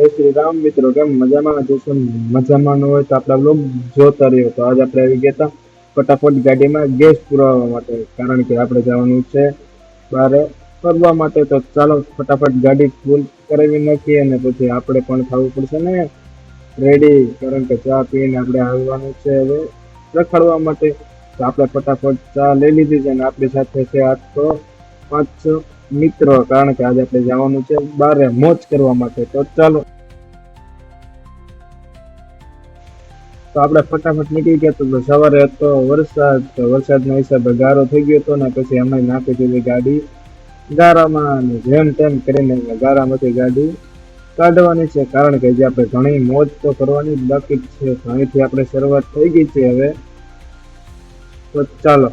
જય શ્રી રામ મિત્રો કેમ મજામાં જશો મજામાં ન હોય તો આપણે બ્લોગ જોતા રહ્યો તો આજે આપણે આવી ગયા હતા ફટાફટ ગાડીમાં ગેસ પુરાવવા માટે. કારણ કે આપણે જવાનું છે બારે ફરવા માટે. તો ચાલો ફટાફટ ગાડી ફૂલ કરાવી નાખીએ અને પછી આપણે પણ થવું પડશે ને. રેડી કારણ કે ચા પીને આપણે આવવાનું છે હવે રખડવા માટે. તો આપણે ફટાફટ ચા લઈ લીધી છે અને આપણી સાથે છે આજ તો પાંચ મિત્રો, કારણ કે આજે આપણે જવાનું છે બારે મોજ કરવા માટે. તો ચાલો. તો આપણે ફટાફટ નીકળી ગયા તો સવારે હતો વરસાદ વરસાદના હિસાબે ગારો થઈ ગયો હતો ને પછી અમે નાખી દીધી ગાડી. ગારામાં જેમ તેમ કરીને ગારામાંથી ગાડી કાઢવાની છે, કારણ કે જે આપણે ઘણી મોજ તો કરવાની બાકી છે. અહીંથી આપણે શરૂઆત થઈ ગઈ છે હવે. તો ચાલો.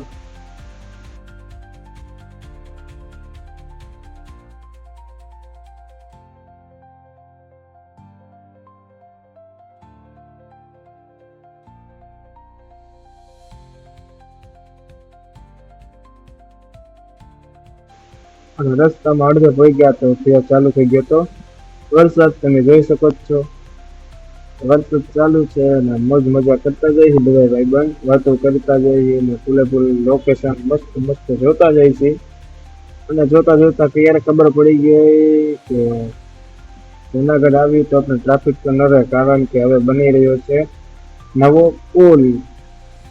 અને રસ્તામાં અડધે પડી ગયા તો ત્યાં ચાલુ થઈ ગયો તો વરસાદ તમે જોઈ શકો છો. વરસાદ ચાલુ છે અને મોજ મજા કરતા જઈએ બધા ભાઈબંધ, વાતો કરતા જઈએ અને ફૂલે ફૂલ લોકેશન મસ્ત મસ્ત જોતા જઈએ છીએ. અને જોતા જોતા ક્યારે ખબર પડી ગઈ કે જુનાગઢ આવી તો આપણે ટ્રાફિક તો ન રહે કારણ કે હવે બની રહ્યો છે નવો પુલ.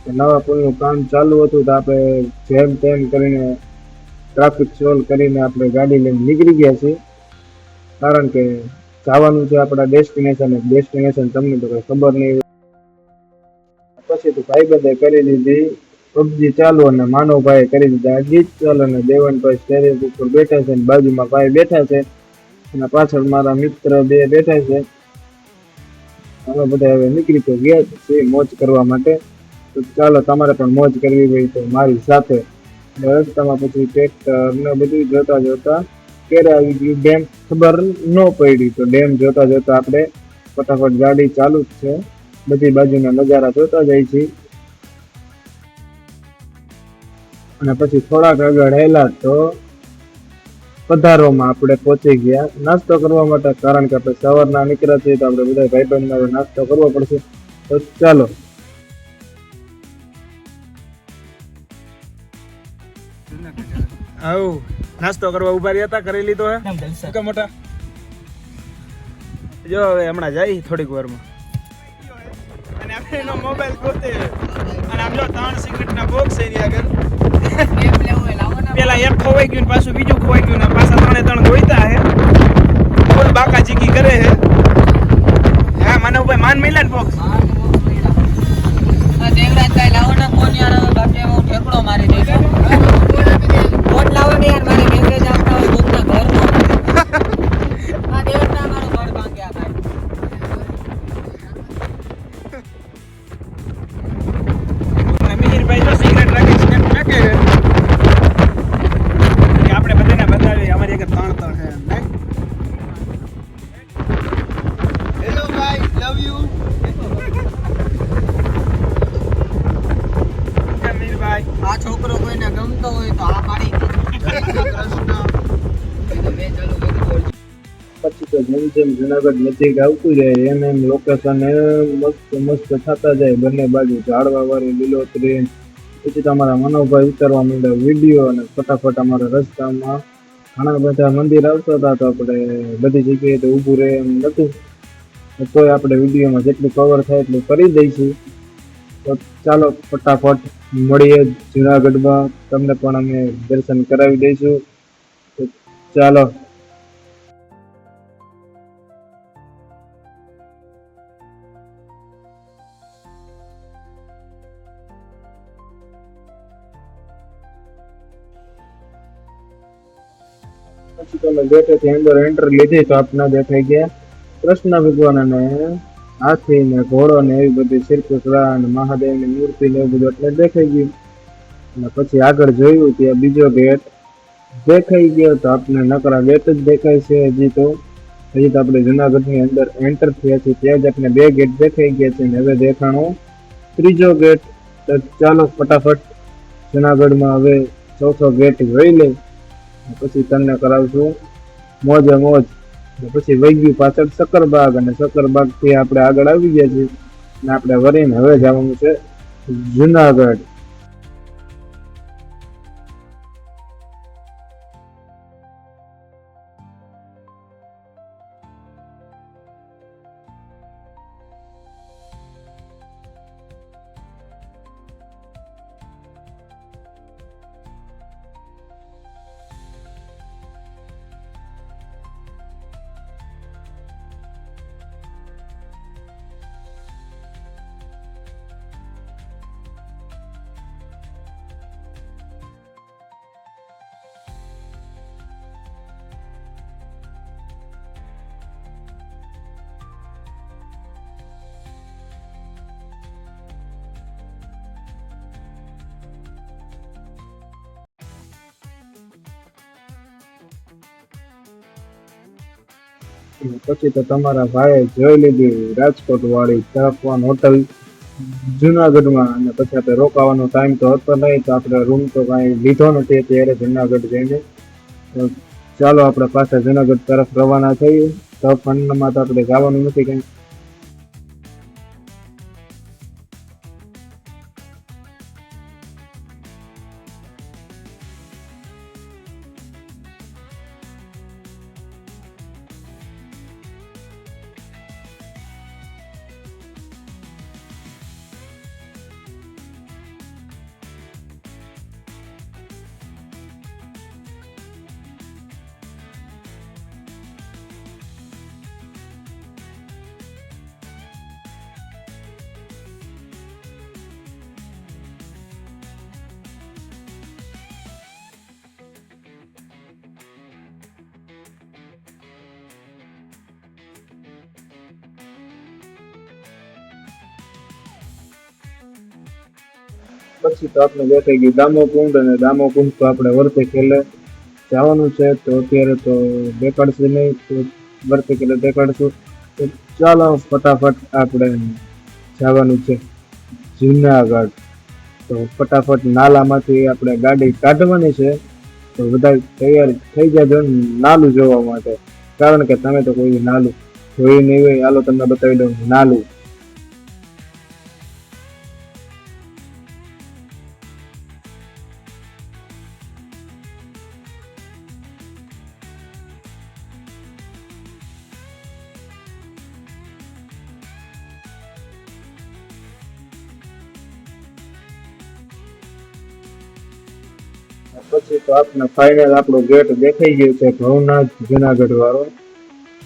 નવા પુલનું કામ ચાલુ હતું તો આપણે જેમ તેમ કરીને ટ્રાફિક સોલ્વ કરીને આપણે ગાડી લઈને નીકળી ગયા છીએ. કારણ કે જવાનું છે આપણા ડેસ્ટિનેશન ડેસ્ટિનેશન તમને તો કઈ ખબર નહીં પછી તો ભાઈબંધે કરી દીધી પબજી ચાલુ અને માનવભાઈએ કરી દીધા. ગીત ચાલુ અને દેવનભાઈ સ્ટેરિંગ ઉપર બેઠા છે અને બાજુમાં ભાઈ બેઠા છે. અને પાછળ મારા મિત્ર બે બેઠા છે. અમે બધા હવે નીકળી તો ગયા છીએ મોજ કરવા માટે. તો ચાલો, તમારે પણ મોજ કરવી હોય તો મારી સાથે રસ્તામાં પછી ટ્રેક્ટર ને બધું જોતા જોતા ક્યારે આવી ગયું ડેમ ખબર ન પડી તો ડેમ જોતા જોતા આપણે ફટાફટ ગાડી ચાલુ જ છે. બધી બાજુના નજારા જોતા જાય છે. અને પછી થોડાક આગળ હેલા તો પધારોમાં આપણે પહોંચી ગયા. નાસ્તો કરવા માટે કારણ કે આપણે સવારના નીકળ્યા છીએ તો આપણે બધા ભાઈબંધ નાસ્તો કરવો પડશે. તો ચાલો. આવું. નાસ્તો કરવા ઊભા રહ્યા હતા કરી લીધો હે. કે મોટા. જો હવે હમણાં જાય થોડીક વારમાં. અને આપણે એનો મોબાઈલ પોતે અને આમ જો ત્રણ સિગરેટના બોક્સ એની આગળ. પેલા એક ખોવાઈ ગયું ને પાછું બીજું ખોવાઈ ગયું ને પાછા ત્રણે ત્રણ ગોઈતા હે. ફૂલ બાકા ચીકી કરે હે. હા મને ઊભા માન મળ્યા ને બોક્સ દેવરાજભાઈ લાવો ને ફોન યાર બાપરે હું ઠેકડો મારી દઈશ જેમ જેમ જુનાગઢ નજીક આવતું જાય એમ એમ લોકેશન મસ્ત મસ્ત થતા જાય બંને બાજુ. ઝાડવા વાળી લીલોતરી, પછી તમારા મનોભાઈ ઉતારવા માંડ્યા વીડિયો અને ફટાફટ અમારા રસ્તામાં ઘણા બધા મંદિર આવતા હતા તો આપણે બધી જગ્યાએ તો ઊભું રહે એમ નતું તોય આપણે વિડીયોમાં જેટલું કવર થાય એટલું કરી દઈશું. તો ચાલો ફટાફટ મળીએ જુનાગઢમાં. તમને પણ અમે દર્શન કરાવી દઈશું. ચાલો. પછી તમે ગેટેથી અંદર એન્ટર લીધી તો આપને દેખાઈ ગયા. કૃષ્ણ ભગવાન અને હાથી ને ઘોડો ને એવી બધી શિલ્પકળા અને મહાદેવની મૂર્તિ ને એવું બધું એટલે દેખાઈ ગયું. અને પછી આગળ જોયું ત્યાં બીજો ગેટ. દેખાઈ ગયો તો આપણે નકરા ગેટ જ દેખાય છે હજી તો. હજી તો આપણે જુનાગઢની અંદર એન્ટર થયા છીએ, ત્યાં જ આપણે બે ગેટ દેખાઈ ગયા છે અને હવે દેખાણો. ત્રીજો ગેટ ચાલો ફટાફટ જુનાગઢમાં હવે ચોથો ગેટ જોઈ લે પછી તમને કરાવશું મોજે મોજ. પછી વહી ગયું પાછળ સકરબાગ અને સકરબાગથી આપણે આગળ આવી ગયા છીએ. અને આપણે વરીને હવે જવાનું છે જુનાગઢ. પછી તો તમારા ભાઈએ જોઈ લીધી, રાજકોટ વાળી ચાપવાન હોટલ, જુનાગઢમાં. અને પછી આપણે રોકાવાનો ટાઈમ તો હતો નહીં, તો આપણે રૂમ તો કાંઈ લીધો નથી. ત્યારે જુનાગઢ જઈને. ચાલો, આપણે પાછા જુનાગઢ તરફ રવાના થઈએ. તો ફંડમાં તો આપણે જવાનું નથી કંઈ. પછી તો આપણે દેખાઈ ગયું દામોકુંડ અને દામોકુંડ તો આપણે વર્તે ખેલે. જવાનું છે તો અત્યારે તો દેખાડશે નહીં, તો વર્તે ખેલે દેખાડશું. તો ચાલો ફટાફટ આપણે જવાનું છે જુનાગઢ. તો ફટાફટ નાલામાંથી આપણે ગાડી કાઢવાની છે. તો બધા તૈયાર થઈ જાય નાલું જોવા માટે. કારણ કે તમે તો કોઈ નાલું જોયું નહીં હોય. હાલો તમને બતાવી દઉં નાલું. પછી તો આપણે ફાઇનલ આપણો ગેટ દેખાઈ ગયો છે ભવનાથ જુનાગઢ વાળો.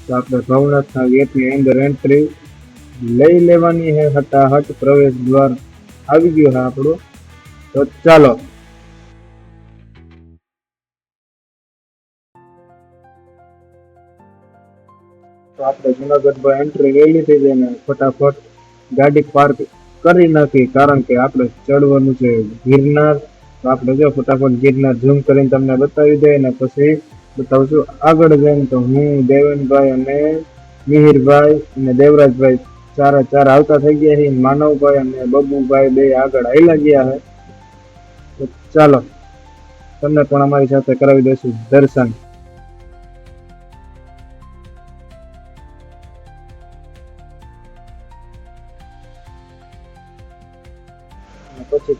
તો આપણે ભવનાથના ગેટની અંદર એન્ટ્રી લઈ લેવાની હે હટાહટ. પ્રવેશ દ્વાર આવી ગયો છે આપણો. તો ચાલો. તો આપણે જુનાગઢમાં એન્ટ્રી લઈ લીધી છે ને ફટાફટ ગાડી પાર્ક કરી નાખી. કારણ કે આપણે ચડવાનું છે ગિરનાર. તો આપણે જો ફટાફટ ગીરના ઝૂમ કરીને તમને બતાવી દઈએ ને પછી બતાવશું. આગળ જઈને તો હું, દેવેનભાઈ અને મિહિરભાઈ અને દેવરાજભાઈ ચારા ચાર આવતા થઈ ગયા છે. માનવભાઈ અને બબુભાઈ બે આગળ આવેલા ગયા છે. તો ચાલો, તમને પણ અમારી સાથે કરાવી દઈશું દર્શન.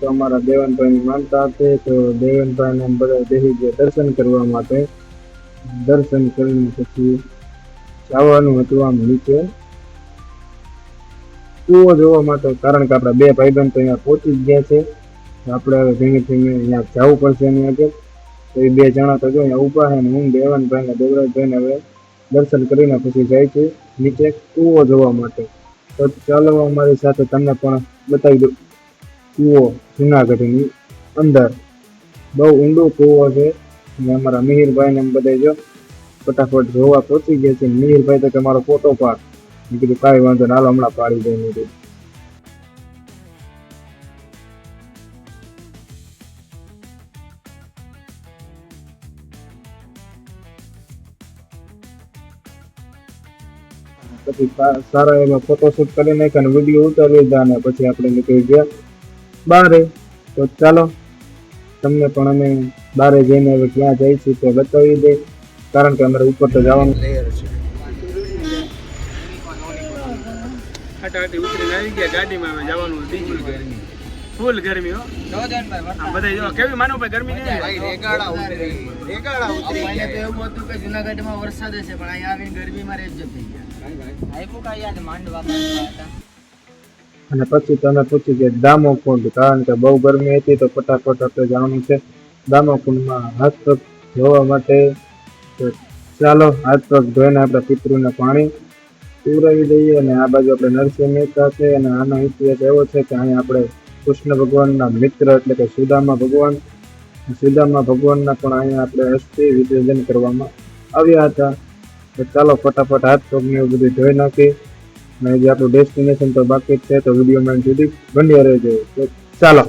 તો અમારા દેવનભાઈ માનતા હતી તો દેવનભાઈ ને બધા બેસી ગયા દર્શન કરવા માટે. દર્શન કરીને પછી જવાનું હતું આમ નીચે. કૂવો જોવા માટે, કારણ કે આપણા બે ભાઈબંધ તો અહીંયા પહોંચી જ ગયા છે. આપણે હવે ધીમે ધીમે અહીંયા જવું પડશે એની આગળ. તો એ બે જણા તો જો અહીંયા ઊભા છે ને હું દેવનભાઈ ને દેવરાજભાઈ ને હવે દર્શન કરીને પછી જાય છે નીચે. કૂવો જોવા માટે. તો ચાલો અમારી સાથે તમને પણ બતાવી દઉં. કૂવો જુનાગઢની અંદર. બહુ ઊંડો કૂવો છે. અને અમારા મિહિરભાઈ ને એમ બધા જો ફટાફટ જોવા પહોંચી ગયા છે. મિહિરભાઈ તો કે મારો ફોટો પાડ. મેં કીધું, કાંઈ વાંધો ના હમણાં પાડી દઈ મેં પછી સારા એવા ફોટોશૂટ કરી નાખ્યા અને વીડિયો ઉતારી લીધા અને પછી આપણે નીકળી ગયા. બારે. તો ચાલો તમને પણ અમે બારે જઈને હવે ક્યાં જઈશું તે બતાવી દે. કારણ કે અમારે ઉપર તો જવાનું છે. હટાટી ઉતરીને ફૂલ ગરમી હો. કેવી માનો ગરમી નહીં ભાઈ એવું હતું કે જૂનાગઢમાં વરસાદ હશે પણ અહીંયા આવીને ગરમીમાં રેજ જ થઈ ગયા આઈપો કા યાદ માંડવા અને પછી તમે પૂછ્યું કે દામોકુંડ, કારણ કે બહુ ગરમી હતી તો ફટાફટ આપણે જવાનું છે દામોકુંડમાં હાથ પગ ધોવા માટે ચાલો હાથ પગ ધોઈને આપણે પિતૃને પાણી પીવડાવી દઈએ અને આ બાજુ આપણે નરસિંહ મહેતા છે અને આનો ઇતિહાસ એવો છે કે અહીં આપણે કૃષ્ણ ભગવાનના મિત્ર એટલે કે સુદામા ભગવાન, સુદામા ભગવાનના પણ અહીંયા આપણે અસ્થિ વિસર્જન કરવામાં આવ્યા હતા. તો ચાલો ફટાફટ હાથ પગને એવું બધું ધોઈ નાખી અને જે આપણું ડેસ્ટિનેશન તો બાકી છે, તો વિડીયોમાં સુધી બન્યા રહેજો. ચાલો.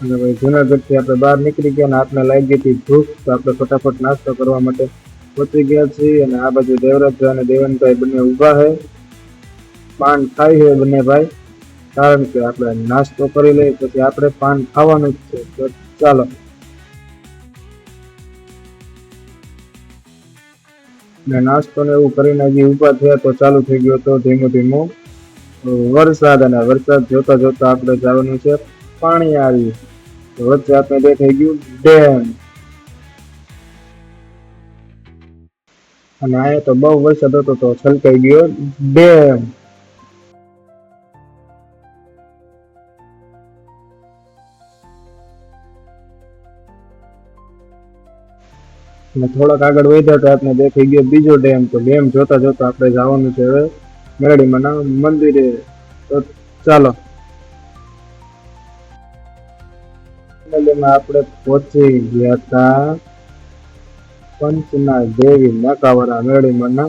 અને ભાઈ જુનાગઢથી આપણે બહાર નીકળી ગયા અને આપને લાગી હતી ભૂખ, તો આપણે ફટાફટ નાસ્તો કરવા માટે પહોંચી ગયા છીએ અને આ બાજુ દેવરાજ અને દેવનભાઈ બંને ઊભા છે. પાન ખાઈ છે બંને ભાઈ. કારણ કે આપણે નાસ્તો કરી લઈએ, પછી આપણે પાન ખાવાનું જ છે. તો ચાલો. ને નાસ્તો ને એવું કરીને હજી ઊભા થયા તો ચાલુ થઈ ગયો તો ધીમો ધીમો. વરસાદ અને વરસાદ જોતા જોતા આપણે જવાનું છે પાણી આવી. તો વચ્ચે આપણે દેખાઈ ગયું ડેમ. અને અહીંયા તો બહુ વરસાદ હતો તો છલકાઈ ગયો ડેમ. થોડાક આગળ વધ્યા તો આપણે દેખાઈ ગયો બીજો ડેમ, તો ડેમ જોતા જોતા આપણે જવાનું છે હવે મેરડીમાંના મંદિરે. તો ચાલો. આપણે પહોંચી ગયા હતા પંચના દેવી નાકાવાળા મેરડીમાંના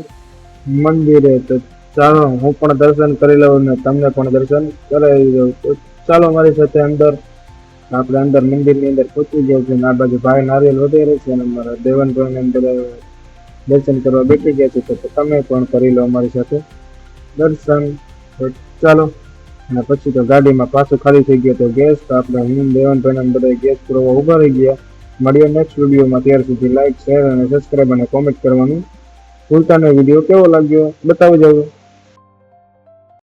મંદિરે. તો ચાલો, હું પણ દર્શન કરી લઉં ને તમને પણ દર્શન કરાવી દઉં. તો ચાલો મારી સાથે અંદર આપણે અંદર મંદિરની અંદર પહોંચી ગયા છે આ બાજુ ભાઈ નારિયેલ વધારે છે અને અમારા દેવનભાઈ અંદર દર્શન કરવા બેઠી ગયા છે. તો તમે પણ કરી લો અમારી સાથે દર્શન. ચાલો. અને પછી તો ગાડીમાં પાછું ખાલી થઈ ગયો તો ગેસ. તો આપણે હું દેવનભાઈ અંદર ગેસ પુરવા ઊભા રહી ગયા. મળીએ નેક્સ્ટ વિડીયોમાં. ત્યાર સુધી લાઇક શેર અને સબસ્ક્રાઈબ અને કોમેન્ટ કરવાનું ભૂલતા વીડિયો કેવો લાગ્યો? બતાવી જાવ